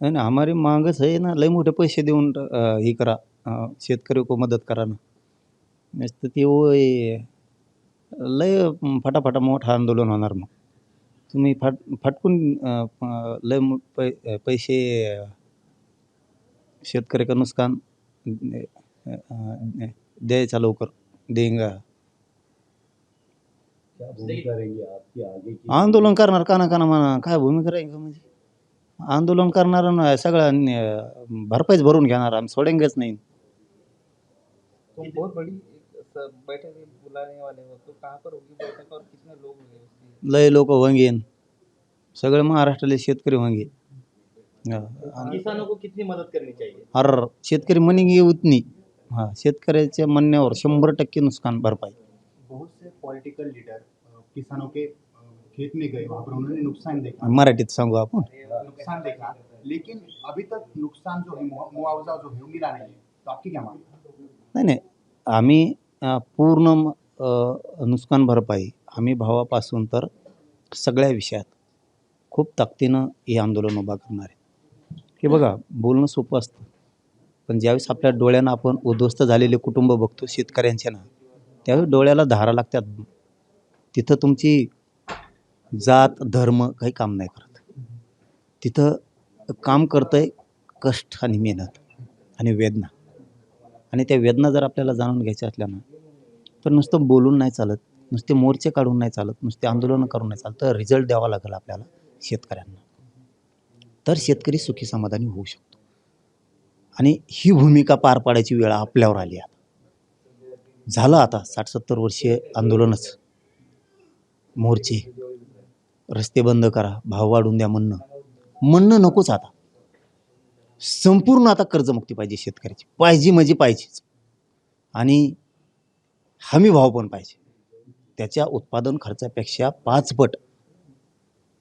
नाही ना हमारी मागच आहे ना लय मोठे पैसे देऊन अं, हे करा अं, शेतकरी को मदत करा ना. नुसतं ते ओय लय फटाफटा मोठं आंदोलन होणार मग. तुम्ही फट फटकून अं, प- लय मो- पै पैसे अं, शेतकरी का नुकसान अं, द्यायचा लवकर देंगा. क्या भूमिका रहेगी आपकी आगे की आंदोलन करणार काना काना म्हणा काय भूमिका राहील का म्हणजे? आंदोलन करणार न सगळं भरपाईच भरून घेणार आम्ही सोडेंगेच नाही. तो बहुत बड़ी? एक स- बैठक है बुलाने वाले हो तो कहाँ पर होगी बैठक और कितने लोग होंगे उसकी लय लोक वंगेन सगळे महाराष्ट्रातले शेतकरी वंगे हा. किसानों को कितनी मदद करनी चाहिए? हर शेतकरी उतनी. हा शेतकऱ्याच्या म्हणण्यावर शंभर टक्के नुकसान भरपाई. बहुत से पॉलिटिकल लीडर किसानों के खेत में गए वहाँ पर उन्होंने नुकसान देखा। मराठीत सांगू आपण? नुकसान देखा। लेकिन अभी तक नुकसान जो है मुआ- मुआवजा जो है वो मिला नहीं है। तो आपकी क्या मांग है? नाही नाही आम्ही अं, पूर्ण अं, नुकसान भरपाई आम्ही भावापासून तर सगळ्या विषयात खूप ताकदीनं हे आंदोलन उभा करणार आहे. हे बघा बोलणं सोपं असतं. पण ज्यावेळेस आपल्या डोळ्यानं आपण उद्ध्वस्त झालेले कुटुंब बघतो शेतकऱ्यांचे ना त्यावेळेस डोळ्याला धारा लागतात. तिथं तुमची जात धर्म काही काम नाही करत. तिथं काम करतंय कष्ट आणि मेहनत आणि वेदना. आणि त्या वेदना जर आपल्याला जाणून घ्यायच्या असल्या ना तर नुसतं बोलून नाही चालत नुसते मोर्चे काढून नाही चालत नुसते आंदोलनं करून नाही चालत तर रिझल्ट द्यावा लागेल आपल्याला शेतकऱ्यांना. तर शेतकरी सुखी समाधानी होऊ शकतो. आणि ही भूमिका पार पाडायची वेळ आपल्यावर आली आता. झालं आता साठ सत्तर वर्षीय आंदोलनच. मोर्चे रस्ते बंद करा भाव वाढून द्या म्हणणं. म्हणणं नकोच आता. संपूर्ण आता कर्जमुक्ती पाहिजे शेतकऱ्याची. पाहिजे म्हणजे पाहिजेच. आणि हमी भाव पण पाहिजे. त्याच्या उत्पादन खर्चापेक्षा पाच पट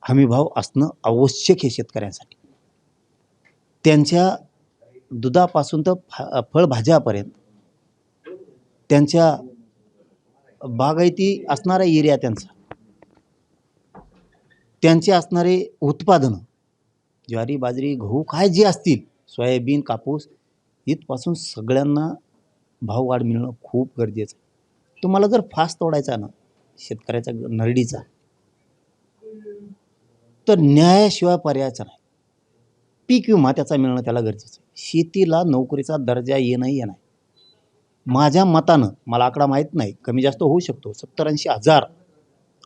हमी भाव असणं आवश्यक आहे शेतकऱ्यांसाठी. त्यांच्या दुधापासून तर फा फळभाज्यापर्यंत त्यांच्या बागायती असणारा एरिया त्यांचा. त्यांचे असणारे उत्पादनं ज्वारी बाजरी गहू काय जे असतील सोयाबीन कापूस इथपासून सगळ्यांना भाव वाढ मिळणं खूप गरजेचं आहे. तुम्हाला जर फास्ट तोडायचा ना शेतकऱ्याचा नरडीचा तर न्यायाशिवाय पर्यायचा नाही. पीक विमा त्याचा मिळणं त्याला गरजेचं आहे. शेतीला नोकरीचा दर्जा येणंही येणार माझ्या मतानं मला आकडा माहीत नाही कमी जास्त होऊ शकतो सत्तर ऐंशी हजार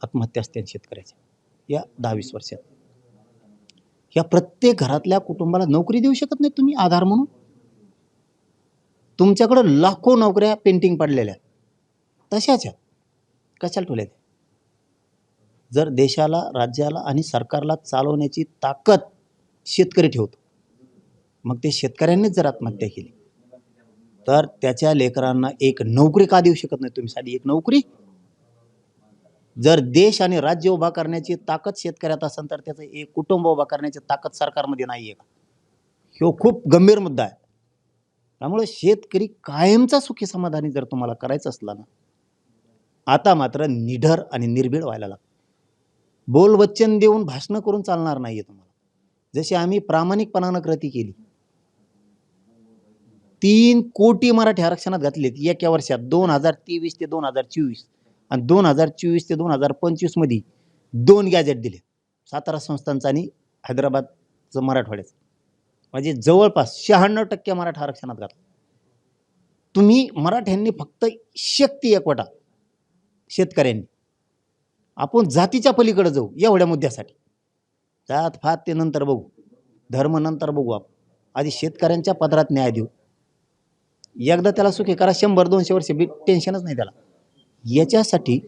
आत्महत्या असते शेतकऱ्याच्या या दहावीस वर्षात. या प्रत्येक घरातल्या कुटुंबाला नोकरी देऊ शकत नाही तुम्ही आधार म्हणून. तुमच्याकडं लाखो नोकऱ्या पेंटिंग पडलेल्या तशाच आहेत. कशाला ठेवल्या जर देशाला राज्याला आणि सरकारला चालवण्याची ताकद शेतकरी ठेवतो मग ते शेतकऱ्यांनीच जर आत्महत्या केली तर त्याच्या लेकरांना एक नोकरी का देऊ शकत नाही तुम्ही? साधी एक नोकरी जर देश आणि राज्य उभा करण्याची ताकद शेतकऱ्यात असेल तर त्याचं एक कुटुंब उभा करण्याची ताकद सरकारमध्ये नाही आहे का? ह्यो खूप गंभीर मुद्दा आहे. त्यामुळे शेतकरी कायमचा सुखी समाधानी जर तुम्हाला करायचं असला ना आता मात्र निढर आणि निर्भीड व्हायला लागतं बोल वचन देऊन भाषणं करून चालणार नाही आहे तुम्हाला. जशी आम्ही प्रामाणिकपणानं कृती केली तीन कोटी मराठी आरक्षणात घातलेत एका वर्षात दोन हजार तेवीस ते दोन हजार चोवीस. आणि दोन हजार चोवीस ते दोन हजार पंचवीसमध्ये दोन गॅजेट दिले. सातारा संस्थांचं आणि हैदराबादचं मराठवाड्याचं. म्हणजे जवळपास शहाण्णव टक्के मराठा आरक्षणात घातलं. तुम्ही मराठ्यांनी फक्त शक्ती एकवटा शेतकऱ्यांनी. आपण जातीच्या पलीकडे जाऊ एवढ्या मुद्द्यासाठी. जात फात ते नंतर बघू. धर्म नंतर बघू आपण. आधी शेतकऱ्यांच्या पदरात न्याय देऊ. एकदा त्याला सुखी करा शंभर दोनशे वर्ष बी टेन्शनच नाही त्याला. याच्यासाठी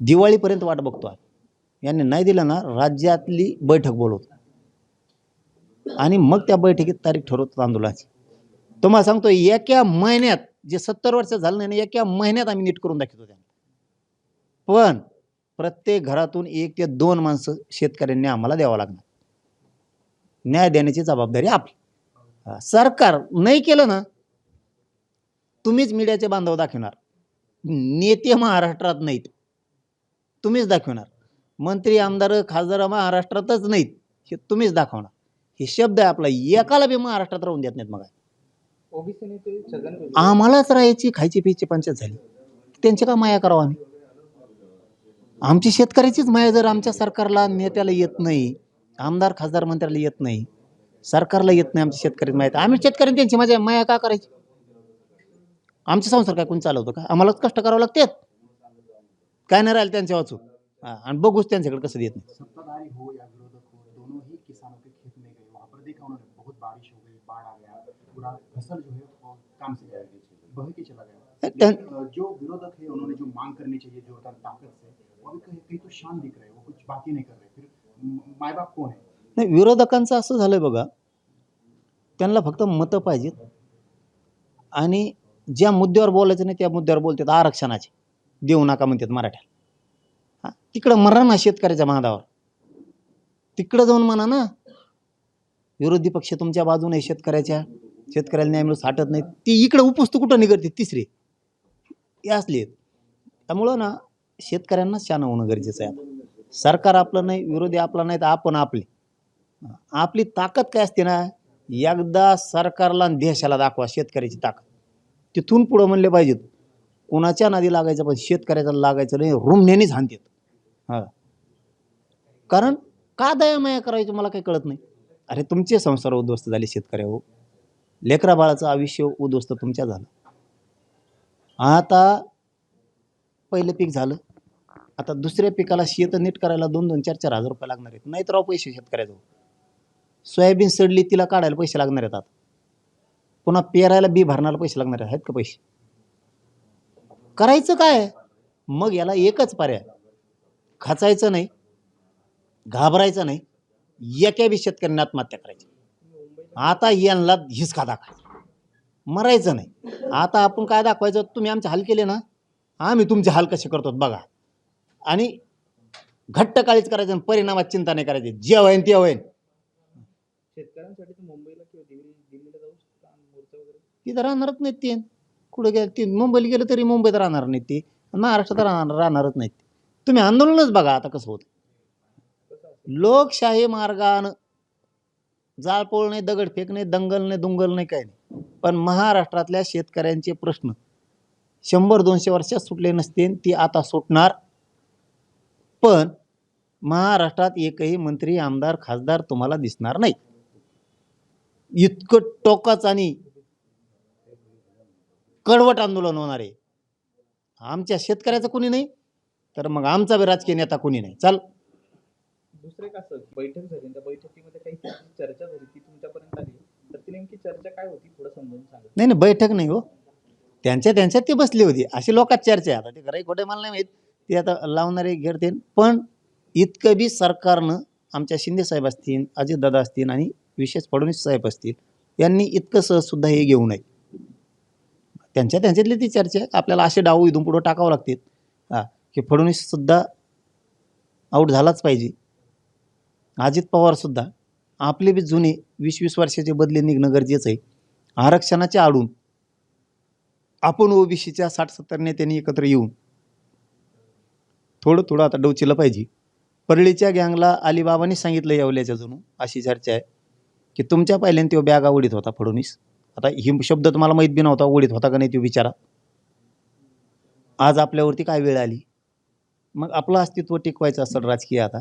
दिवाळीपर्यंत वाट बघतो आहे यांनी नाही दिलं ना राज्यातली बैठक बोलवतो. आणि मग त्या बैठकीत तारीख ठरवतो आंदोलनाची. तुम्हाला सांगतो एका महिन्यात जे सत्तर वर्ष झालं नाही ना एका महिन्यात आम्ही नीट करून दाखवतो त्यांना. पण प्रत्येक घरातून एक ते दोन माणसं शेतकऱ्यांनी आम्हाला द्यावं लागणार. न्याय देण्याची जबाबदारी आपली. सरकार नाही केलं ना तुम्हीच मीडियाचे बांधव दाखवणार. नेते महाराष्ट्रात नाहीत. तुम्हीच दाखवणार. मंत्री आमदार खासदार महाराष्ट्रातच नाहीत. हे तुम्हीच दाखवणार. हे शब्द आहे आपला एकाला बी महाराष्ट्रात राहून देत नाहीत मग ओबीसी नेते छगन भुजबळ. आम्हालाच राहायची खायची प्यायची पंचायत झाली. त्यांची का माया करावं आम्ही? आमची शेतकऱ्याचीच माया जर आमच्या सरकारला नेत्याला येत नाही आमदार खासदार मंत्र्याला येत नाही सरकारला येत नाही आमच्या शेतकऱ्याची माया. आम्ही शेतकऱ्यांनी त्यांची माझ्या माया का करायची? आमचे संसार काय कोणी चालवतो का? आम्हालाच कष्ट करावं लागतात काय नाही राहिलं त्यांच्या वाचून. हा, आणि बघूच त्यांच्याकडे कसं देत नाही. सत्ताधारी हो या विरोधक हो दोनों ही किसानों के खेत में गए. वहाँ पर देखा उन्होंने बहुत बारिश हो गई बाढ़ आ गया पूरा फसल जो है वो काम से गया बह के चला गया। त्या- लेकिन, अ, जो विरोधक है उन्होंने जो मांग करनी चाहिए जो होता है ताकत से वो अभी कहीं कहीं तो शान दिख रहे हैं वो कुछ बाकी नहीं कर रहे। फिर म- माय बाप कौन है? नाही विरोधकांचं असं झालंय बघा त्यांना फक्त मतं पाहिजेत. आणि ज्या मुद्द्यावर बोलायचं नाही त्या मुद्द्यावर बोलतात आरक्षणाचे. देऊ नका म्हणतात मराठ्याला. हा? तिकडं मरा ना शेतकऱ्याच्या महादावर. तिकडं जाऊन म्हणा ना विरोधी पक्ष तुमच्या बाजूने आहे शेतकऱ्याच्या. शेतकऱ्याला न्याय मिळून साठत नाही ती इकडं उपस्तू कुठं निघते तिसरी. हे असली आहेत. त्यामुळं ना शेतकऱ्यांना शान होणं गरजेचं आहे आता. सरकार आपलं नाही विरोधी आपला नाही तर आपण आपले. आपली ताकद काय असते ना एकदा सरकारला आणि देशाला दाखवा शेतकऱ्याची ताकद. तिथून पुढं म्हणले पाहिजेत कोणाच्या नादी लागायचं पण शेतकऱ्याचा लागायचं नाही रुमण्यानेच हाणतात हां. कारण का दयामाया करायचं मला काही कळत नाही? अरे तुमचे संसार उद्ध्वस्त झाले शेतकऱ्या हो. लेकरा बाळाचं आयुष्य उद्ध्वस्त तुमच्या झालं. आता पहिलं पीक झालं. आता दुसऱ्या पिकाला शेत नीट करायला दोन दोन चार चार हजार रुपये लागणार आहेत. नाहीतर राव पैसे शेतकऱ्याजवळ. सोयाबीन सडली तिला काढायला पैसे लागणार आहेत आता. पुन्हा पेरायला बी भरणाला पैसे लागणार आहेत का पैसे? करायचं काय? मग याला एकच पर्याय. खचायचं नाही घाबरायचं नाही एका बी शेतकऱ्यांनी आत्महत्या करायची. आता यांना हिसका दाखवायचा. मरायचं नाही. आता आपण काय दाखवायचं? तुम्ही आमचे हाल केले ना? आम्ही तुमचे हाल कसे करतो बघा. आणि घट्ट काळीच करायचं आणि परिणामात चिंता नाही करायची. जे होईन ते होईन शेतकऱ्यांसाठी तर मुंबईला किंवा दिल्ली दिल्लीला जाऊ शकता मोर्चा वगैरे तिथं राहणारच नाहीत ते. कुठं गेलं ते? मुंबईला गेलं तरी मुंबईत राहणार नाहीत ते. महाराष्ट्रात राहणार राहणारच नाहीत ते. तुम्ही आंदोलनच बघा आता कसं होतं लोकशाही मार्गानं जाळपोळ नाही दगडफेक नाही दंगल नाही दुंगल नाही काय नाही. पण महाराष्ट्रातल्या शेतकऱ्यांचे प्रश्न शंभर दोनशे वर्षात सुटले नसते ती आता सुटणार. पण महाराष्ट्रात एकही मंत्री आमदार खासदार तुम्हाला दिसणार नाही इतकं टोकाच आणि कडवट आंदोलन होणार आहे. आमच्या शेतकऱ्याचं कोणी नाही तर मग आमचा बी राजकीय नेता कोणी नाही. चाल. दुसरे कसं बैठक झाली त्या बैठकीमध्ये काही चर्चा झाली ती तुमच्यापर्यंत आली. तर ती नेमकी चर्चा काय होती? थोडं समजून सांगा. नाही नाही बैठक नाही हो. त्यांच्या त्यांच्यात ते बसली होती. अशी लोकात चर्चा आहे. आता ते खरंही खोटे मला नाही माहीत. ते आता लावणारे घेरते पण इतकं बी सरकारनं आमच्या शिंदे साहेब असतील अजितदादा असतील आणि विशेष फडणवीस साहेब असतील यांनी इतकं सहजसुद्धा हे घेऊ नये. त्यांच्या त्यांच्यातली ती चर्चा आहे. आपल्याला असे डाव इथून पुढं टाकावं लागतील. हां. की फडणवीससुद्धा आऊट झालाच पाहिजे. अजित पवारसुद्धा आपले बी जुने वीस वीस वर्षाचे बदले निघणं गरजेचं आहे. आरक्षणाच्या आडून आपण ओबीसीच्या साठ सत्तर नेत्यांनी एकत्र येऊन थोडं थोडं आता डोचिलं पाहिजे. परळीच्या गँगला अलिबाबाने सांगितलं येवल्याच्या जणू अशी चर्चा आहे. की तुमच्या पहिल्यांदा तो बॅगा उडीत होता फडणवीस. आता ही शब्द तुम्हाला माहीत बी नव्हता उडीत होता का नाही तो विचारा आज आपल्यावरती काय वेळ आली? मग आपलं अस्तित्व टिकवायचं असेल राजकीय आता.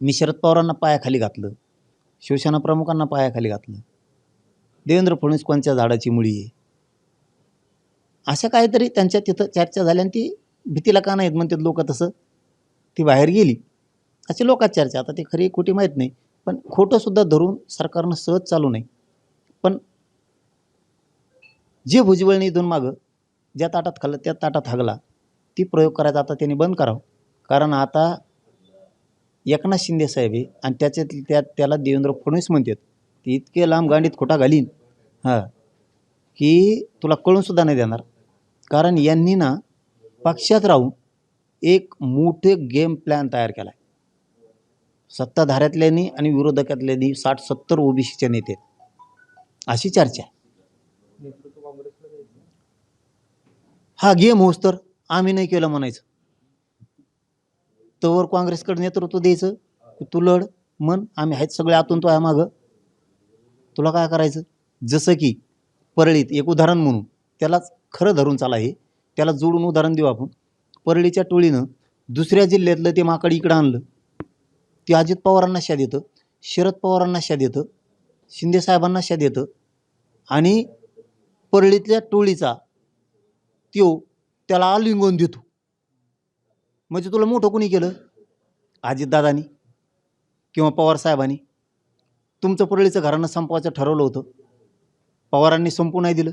मी शरद पवारांना पायाखाली घातलं. शिवसेना प्रमुखांना पायाखाली घातलं. देवेंद्र फडणवीस कोणत्या झाडाची मुळी आहे? अशा काहीतरी त्यांच्या तिथं चर्चा झाल्या आणि ती भीतीला का नाहीत म्हणतात लोक तसं. ती बाहेर गेली. अशी लोकात चर्चा. आता ते खरी खोटी माहीत नाही. पण खोटंसुद्धा धरून सरकारनं सहज चालू नाही. पण जे भुजबळने इथून मागं ज्या ताटात खाल्लं त्या ताटात हागला ती प्रयोग करायचा आता त्यांनी बंद करावं. कारण आता एकनाथ शिंदे साहेब आहे आणि त्याच्यात त्या त्याला देवेंद्र फडणवीस म्हणतात ते इतके लांब गांडीत खोटा घालीन हां की तुला कळूनसुद्धा नाही देणार. कारण यांनी ना पक्षात राहून एक मोठे गेम प्लॅन तयार केला आहे सत्ताधाऱ्यातल्यांनी आणि विरोधकातल्यांनी साठ सत्तर ओबीसीच्या नेते अशी चर्चा आहे नेतृत्व काँग्रेसला द्यायचं हा गेम होस तर. आम्ही नाही केलं म्हणायचं. तवर काँग्रेसकडे नेतृत्व द्यायचं. तू लढ मन आम्ही आहेत सगळे आतून तो आहे मागं. तुला काय करायचं? जसं की परळीत एक उदाहरण म्हणून त्यालाच खरं धरून चाला हे. त्याला जोडून उदाहरण देऊ आपण. परळीच्या टोळीनं दुसऱ्या जिल्ह्यातलं ते माकड इकडं आणलं. ते अजित पवारांना शाद येतं शरद पवारांना शाद येतं शिंदेसाहेबांना शा देतं. आणि परळीतल्या टोळीचा त्यो त्याला आलिंगन देतो. म्हणजे तुला मोठं कोणी केलं? अजितदादानी किंवा पवारसाहेबांनी तुमचं परळीचं घरानं संपवायचं ठरवलं होतं. पवारांनी संपू नाही दिलं.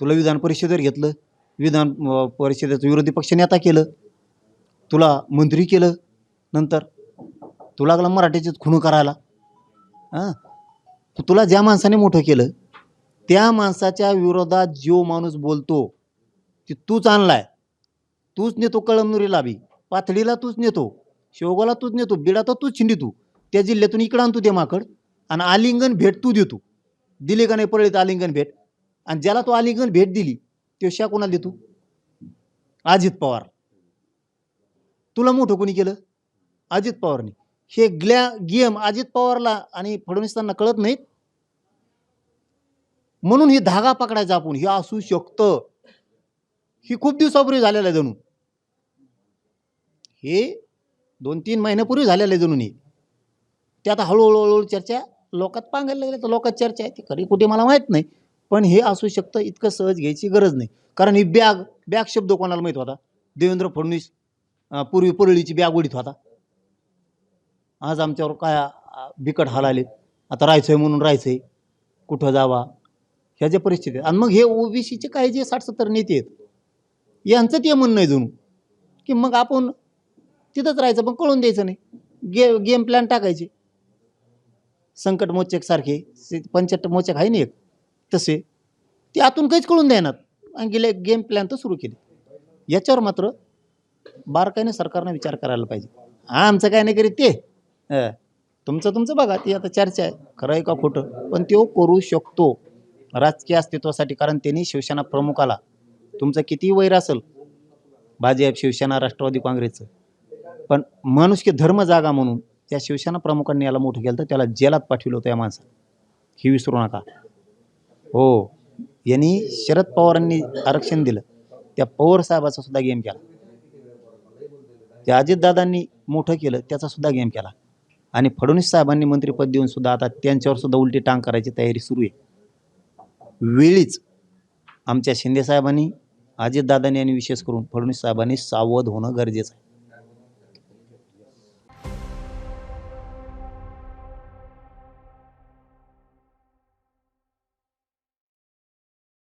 तुला विधान परिषदेवर घेतलं. विधान परिषदेचं विरोधी पक्ष नेता केलं. तुला मंत्री केलं नंतर. तू लागला मराठीचे खुणू करायला. हां तुला ज्या माणसाने मोठं केलं त्या माणसाच्या विरोधात जो माणूस बोलतो ती तूच आणलाय. तूच नेतो कळमनुरीला बी. पाथडीला तूच नेतो. शेवगाला तूच नेतो. बिडा तर तूच छिंडी तू. त्या जिल्ह्यातून इकडं आणतो ते माकड. आणि आलिंगन भेट तू देतो. दिली का नाही पडलीत आलिंगन भेट. आणि ज्याला तो आलिंगन भेट दिली तो शा कोणाला देतो? अजित पवार. तुला मोठं कोणी केलं? अजित पवारने. हे ग्लॅ गेम अजित पवारला आणि फडणवीसांना कळत नाहीत? म्हणून ही धागा पकडायचा आपण. हे असू शकतं. ही खूप दिवसापूर्वी झालेलं आहे जणू. हे दोन तीन महिन्यापूर्वी झालेलं आहे जणून. हे ते आता हळूहळू हळूहळू चर्चा लोकात पांगायला लागल्या तर लोकात चर्चा आहे ती खरी कुठे मला माहीत नाही. पण हे असू शकतं इतकं सहज घ्यायची गरज नाही. कारण ही बॅग बॅग शब्द कोणाला माहीत होता? देवेंद्र फडणवीस पूर्वी पुरळीची बॅग उडीत होता. आज आमच्यावर काय बिकट हाल आले आता राहायचं आहे म्हणून राहायचं आहे कुठं जावा? ह्या ज्या परिस्थिती आणि मग हे ओबीसीचे काही जे साठ सत्तर नेते आहेत यांचं ते म्हणणं आहे जणू की मग आपण तिथंच राहायचं पण कळून द्यायचं नाही. गे गेम प्लॅन टाकायचे. संकट मोचक सारखे पंचट मोचक आहे ना एक? तसे. ते आतून काहीच कळून द्यायनात आणि गेले गेम प्लॅन तर सुरू केले. याच्यावर मात्र बारकाईने सरकारनं विचार करायला पाहिजे. हा आमचं काय नाही करीत ते? तुमचं तुमचं बघा ती आता चर्चा आहे. खरं आहे का खोटं? पण तो करू शकतो. राजकीय अस्तित्वासाठी कारण त्यांनी शिवसेना प्रमुखाला तुमचं किती वैर असेल भाजप शिवसेना राष्ट्रवादी काँग्रेसचं पण मनुष्य धर्म जागा म्हणून त्या शिवसेना प्रमुखांनी याला मोठं केलं तर त्याला जेलात पाठवलं होतं या माणसं ही विसरू नका. हो यांनी शरद पवारांनी आरक्षण दिलं. त्या पवार साहेबाचा सुद्धा गेम केला. त्या अजितदादांनी मोठं केलं त्याचा सुद्धा गेम केला. आणि फडणवीस साहेबांनी मंत्रिपद देऊन सुद्धा आता त्यांच्यावर सुद्धा उलटी टांग करायची तयारी सुरू आहे. वेळीच आमच्या शिंदे साहेबांनी अजितदादांनी आणि विशेष करून फडणवीस साहेबांनी सावध होणं गरजेचं आहे.